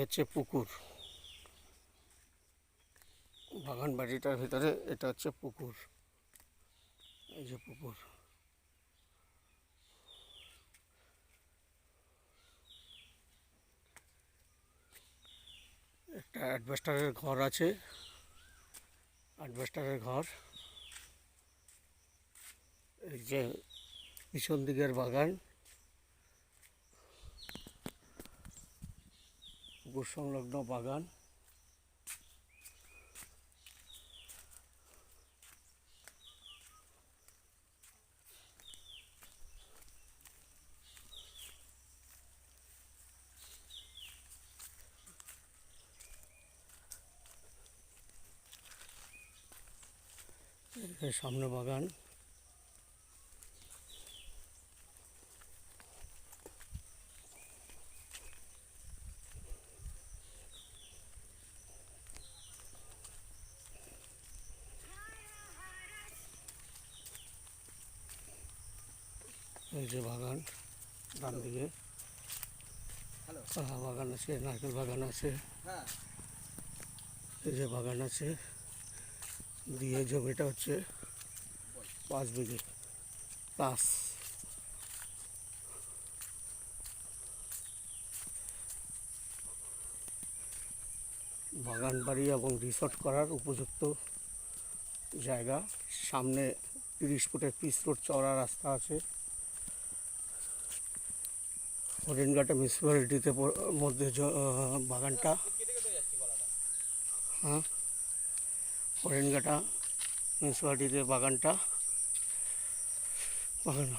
হচ্ছে পুকুর। বাগান বাড়িটার ভিতরে এটা হচ্ছে পুকুর। এই যে পুকুর। একটা অ্যাডভেস্টারের ঘর আছে। অ্যাডভেস্টারের ঘর। এই যে পিছন দিকের বাগান। পুকুর সংলগ্ন বাগান। সামনে বাগান। এই যে বাগান ডান দিকে। কলা বাগান আছে নারকেল বাগান আছে। হ্যাঁ। এই যে বাগান আছে দিয়ে জমিটা হচ্ছে পাঁচ বিঘে প্লাস বাগান বাড়ি এবং রিসর্ট করার উপযুক্ত জায়গা। সামনে তিরিশ ফুটের পিস রোড চওড়া রাস্তা আছে। হরিণঘাটা মিউনিসিপ্যালিটিতে মধ্যে বাগানটা। হ্যাঁ? হরিণঘাটা মিউনিসিপ্যালিটিতে বাগানটা। বাগান।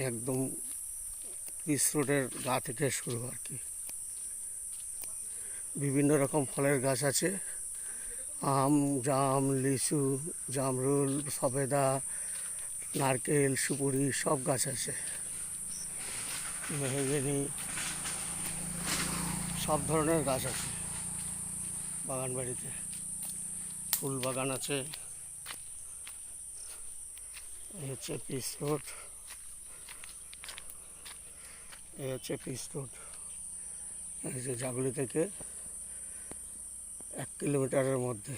একদম পিস রোডের গা থেকে শুরু আর কি। বিভিন্ন রকম ফলের গাছ আছে। আম, জাম, লিচু, জামরুল, সবেদা নারকেল, সুপুরি, সব গাছ আছে। মেহগিনি, সব ধরনের গাছ আছে বাগান বাড়িতে ফুল বাগান আছে। এই হচ্ছে পিস রোড। এই হচ্ছে পিস রোড। এই যে জাগলি থেকে এক কিলোমিটারের মধ্যে।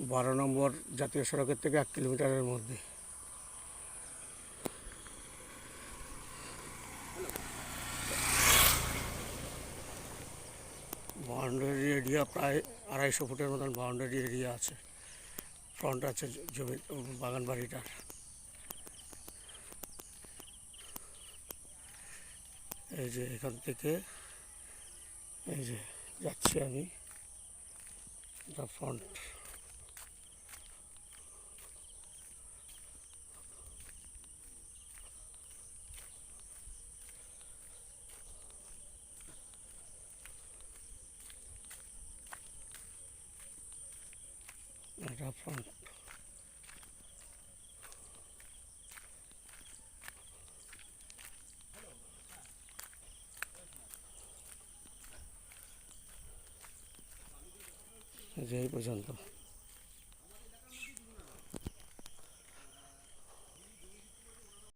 বারো নম্বর জাতীয় সড়কের থেকে এক কিলোমিটারের মধ্যে। বাউন্ডারি এরিয়া প্রায় আড়াইশো ফুটের মতন বাউন্ডারি এরিয়া আছে। ফ্রন্ট আছে জমি বাগান বাড়িটার। এই যে এখান থেকে, এই যে যাচ্ছি আমি। এটা ফ্রন্ট এটা ফ্রন্ট এই যে এই পর্যন্ত